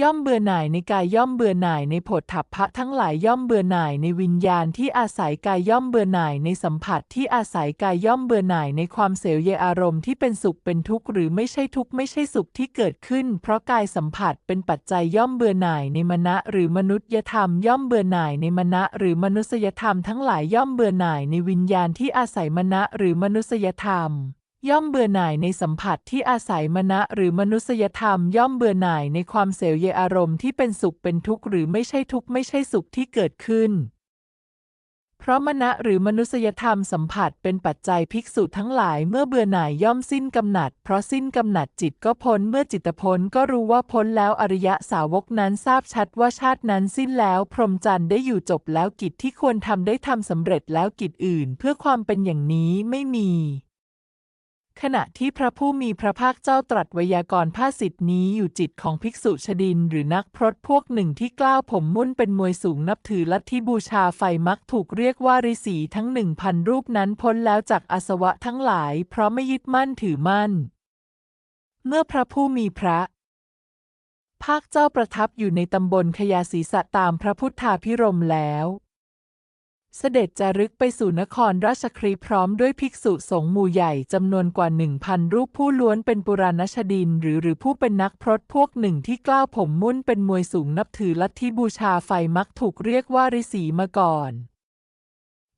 ย่อมเบื่อหน่ายในกายย่อมเบื่อหน่ายในผฏฐัพพะทั้งหลายย่อมเบื่อหน่ายในวิญญาณที่อาศัยกายย่อมเบื่อหน่ายในสัมผัสที่อาศัยกายย่อมเบื่อหน่ายในความเสียวเยอารมณ์ที่เป็นสุขเป็นทุกข์หรือไม่ใช่ทุกข์ไม่ใช่สุขที่เกิดขึ้น เพราะกายสัมผัสเป็นปัจจัยย่อมเบื่อหน่ายในมณะหรือมนุษยธรรมย่อมเบื่อหน่ายในมณะหรือมนุษยธรรมทั้งหลายย่อมเบื่อหน่ายในวิญญาณที่อาศัยมณะหรือมนุษยธรรม ย่อมเบื่อหน่ายในสัมผัสที่อาศัยมณะหรือมนุษยธรรม ย่อมเบื่อหน่ายในความเสียวยอารมณ์ที่เป็นสุขเป็นทุกข์หรือไม่ใช่ทุกข์ไม่ใช่สุขที่เกิดขึ้น เพราะมณะหรือมนุษยธรรมสัมผัสเป็นปัจจัยภิกษุทั้งหลายเมื่อเบื่อหน่ายย่อมสิ้นกำหนัด เพราะสิ้นกำหนัดจิตก็พ้นเมื่อจิตพ้นก็รู้ว่าพ้นแล้วอริยสาวกนั้นทราบชัดว่าชาตินั้นสิ้นแล้ว พรหมจรรย์ได้อยู่จบแล้วกิจที่ควรทำได้ทำสำเร็จแล้วกิจอื่น เพื่อความเป็นอย่างนี้ไม่มี ขณะที่พระผู้มีพระภาคเจ้าตรัสวยากรณ์ภาสิทธินี้อยู่จิตของภิกษุชดินหรือนักพรตพวกหนึ่งที่กล้าวผมมุ่นเป็นมวยสูงนับถือลัทธิบูชาไฟมักถูกเรียกว่าฤาษีทั้งหนึ่งพันรูปนั้นพ้นแล้วจากอาสวะทั้งหลาย เพราะไม่ยึดมั่นถือมั่น เมื่อพระผู้มีพระภาคเจ้าประทับอยู่ในตำบลขยาศีสะตามพระพุทธาพิรมแล้ว เสด็จจารึกไปสู่นครราชครีพร้อมด้วยภิกษุสงฆ์หมู่ใหญ่จำนวนกว่าหนึ่งพันรูปผู้ล้วนเป็นปุราณชดิน หรือหรือผู้เป็นนักพรตพวกหนึ่งที่กล้าวผมมุ่นเป็นมวยสูงนับถือลัทธิบูชาไฟมักถูกเรียกว่าฤาษีมาก่อน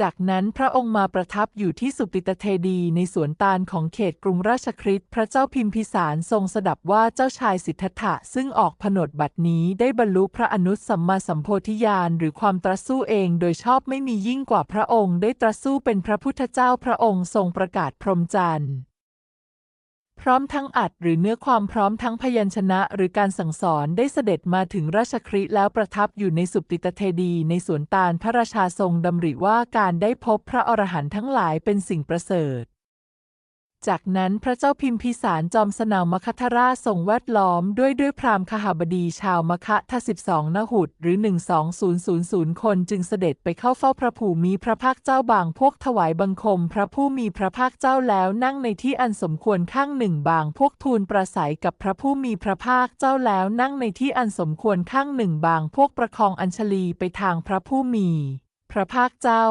จากนั้นพระองค์มาประทับอยู่ที่สุปิตเทดีในสวนตาลของเขตกรุงราชคริสพระเจ้าพิมพิสารทรงสดับว่าเจ้าชายสิทธัตถะซึ่งออกผนวดบัดนี้ได้บรรลุพระอนุสัมมาสัมโพธิญาณหรือความตรัสสู้เองโดยชอบไม่มียิ่งกว่าพระองค์ได้ตรัสสู้เป็นพระพุทธเจ้าพระองค์ทรงประกาศพรหมจรรย์ พร้อมทั้งอัดหรือเนื้อความพร้อมทั้งพยัญชนะหรือการสั่งสอนได้เสด็จมาถึงราชคริแล้วประทับอยู่ในสุปติตเทดีในสวนตาลพระราชาทรงดำริว่าการได้พบพระอรหันต์ทั้งหลายเป็นสิ่งประเสริฐ จากนั้นพระเจ้าพิมพิสารจอมสนาวมคธราชทรงแวดล้อมด้วยด้วยพราหมณ์ขหบดีชาวมคะทสิบสองนหุดหรือ 12000 คนจึงเสด็จไปเข้าเฝ้าพระผู้มีพระภาคเจ้าบางพวกถวายบังคม พระผู้มีพระภาคเจ้าแล้วนั่งในที่อันสมควรข้างหนึ่งบางพวกทูลประสัยกับพระผู้มีพระภาคเจ้าแล้วนั่งในที่อันสมควรข้างหนึ่งบางพวกประคองอัญชลีไปทางพระผู้มี พระภาคเจ้า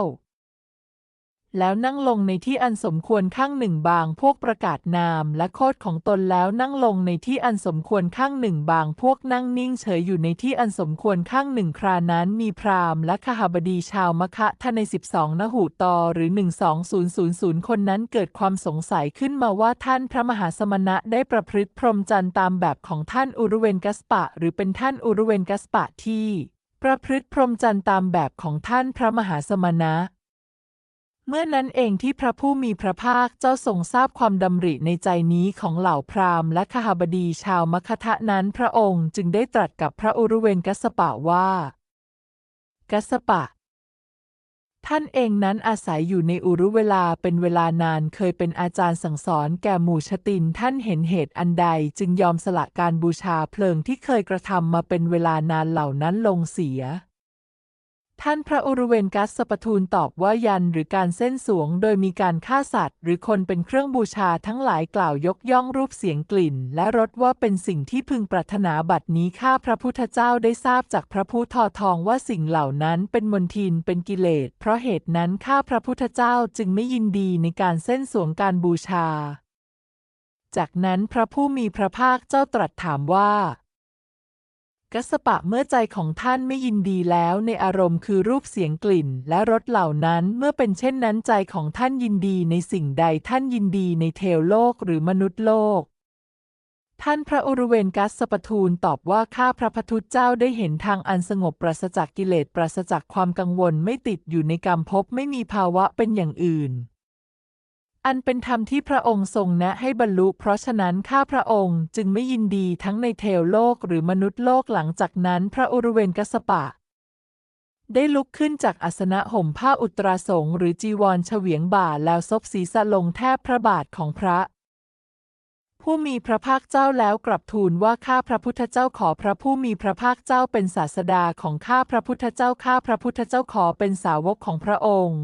แล้วนั่งลงในที่อันสมควรข้างหนึ่งบาง พวกประกาศนามและโคดของตนแล้วนั่งลงในที่อันสมควรข้างหนึ่งบาง พวกนั่งนิ่งเฉยอยู่ในที่อันสมควรข้างหนึ่งครานั้นมีพราหมณ์และขหบดีชาวมคะทในสิบสองนหูตอหรือ 12000 คนนั้นเกิดความสงสัยขึ้นมาว่าท่านพระมหาสมณะได้ประพฤติพรหมจรรย์ตามแบบของท่านอุรุเวนกัสปะ หรือเป็นท่านอุรุเวนกัสปะที่ ประพฤติพรหมจรรย์ตามแบบของท่านพระมหาสมณะ เมื่อนั้นเองที่พระผู้มีพระภาคเจ้าทรงทราบความดำริในใจนี้ของเหล่าพราหมณ์และขหบดีชาวมคธะนั้นพระองค์จึงได้ตรัสกับพระอุรุเวนกัสปะว่า กัสปะ ท่านเองนั้นอาศัยอยู่ในอุรุเวลาเป็นเวลานานเคยเป็นอาจารย์สั่งสอนแก่หมู่ชตินท่านเห็นเหตุอันใดจึงยอมสละการบูชาเพลิงที่เคยกระทำมาเป็นเวลานานเหล่านั้นลงเสีย ท่านพระอุรุเวนกัสสปทูลตอบว่ายันหรือการเส้นสวง โดยมีการฆ่าสัตว์ หรือคนเป็นเครื่องบูชาทั้งหลายกล่าวยกย่องรูปเสียงกลิ่น และรสว่าเป็นสิ่งที่พึงปรารถนาบัดนี้ข้าพระพุทธเจ้าได้ทราบจากพระผู้ทอทองว่าสิ่งเหล่านั้นเป็นมนทินเป็นกิเลส เพราะเหตุนั้นข้าพระพุทธเจ้าจึงไม่ยินดีในการเส้นสวงการบูชา จากนั้นพระผู้มีพระภาคเจ้าตรัสถามว่า กัสปะเมื่อใจของท่านไม่ยินดีแล้วในอารมณ์คือรูปเสียงกลิ่น และรสเหล่านั้นเมื่อเป็นเช่นนั้นใจของท่านยินดีในสิ่งใดท่านยินดีในเทวโลกหรือมนุษย์โลก ท่านพระอุรเวนกัสปทูลตอบว่าข้าพระพทุเจ้าได้เห็นทางอันสงบปราศจากกิเลสปราศจากความกังวลไม่ติดอยู่ในกรรมภพไม่มีภาวะเป็นอย่างอื่น อันเป็นธรรมที่พระองค์ทรงแนะให้บรรลุ เพราะฉะนั้นข้าพระองค์จึงไม่ยินดีทั้งในเทวโลกหรือมนุษย์โลกหลังจากนั้นพระอุรุเวนกัสปะ ได้ลุกขึ้นจากอาสนะห่มผ้าอุตราสงหรือจีวรเฉวียงบ่าแล้วซบศีรษะลงแทบพระบาทของพระ ผู้มีพระภาคเจ้าแล้วกลับทูลว่าข้าพระพุทธเจ้าขอพระผู้มีพระภาคเจ้าเป็นศาสดาของข้าพระพุทธเจ้าข้าพระพุทธเจ้าขอเป็นสาวกของพระองค์